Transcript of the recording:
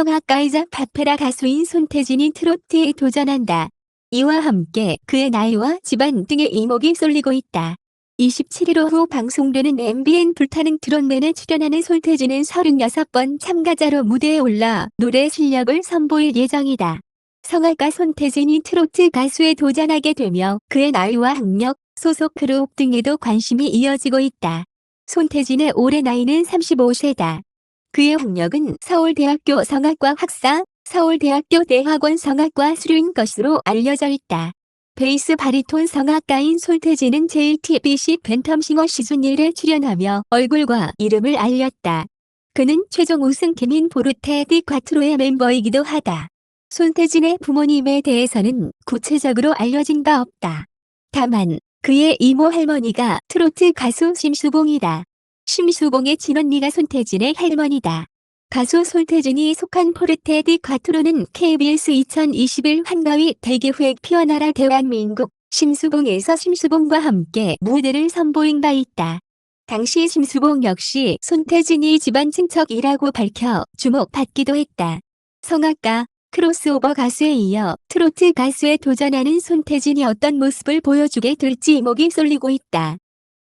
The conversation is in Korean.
성악가이자 파페라 가수인 손태진이 트로트에 도전한다. 이와 함께 그의 나이와 집안 등의 이목이 쏠리고 있다. 27일 오후 방송되는 MBN 불타는 트롯맨에 출연하는 손태진은 36번 참가자로 무대에 올라 노래 실력을 선보일 예정이다. 성악가 손태진이 트로트 가수에 도전하게 되며 그의 나이와 학력, 소속 그룹 등에도 관심이 이어지고 있다. 손태진의 올해 나이는 35세다. 그의 학력은 서울대학교 성악과 학사, 서울대학교 대학원 성악과 수료인 것으로 알려져 있다. 베이스 바리톤 성악가인 손태진은 JTBC 팬텀싱어 시즌 1에 출연하며 얼굴과 이름을 알렸다. 그는 최종 우승 케민 보르테 디 과트로의 멤버이기도 하다. 손태진의 부모님에 대해서는 구체적으로 알려진 바 없다. 다만 그의 이모 할머니가 트로트 가수 심수봉이다. 심수봉의 친언니가 손태진의 할머니다. 가수 손태진이 속한 포르테디 과투로는 KBS 2021 한가위 대기 후에 피어나라 대한민국 심수봉에서 심수봉과 함께 무대를 선보인 바 있다. 당시 심수봉 역시 손태진이 집안 친척이라고 밝혀 주목받기도 했다. 성악가, 크로스오버 가수에 이어 트로트 가수에 도전하는 손태진이 어떤 모습을 보여주게 될지 이목이 쏠리고 있다.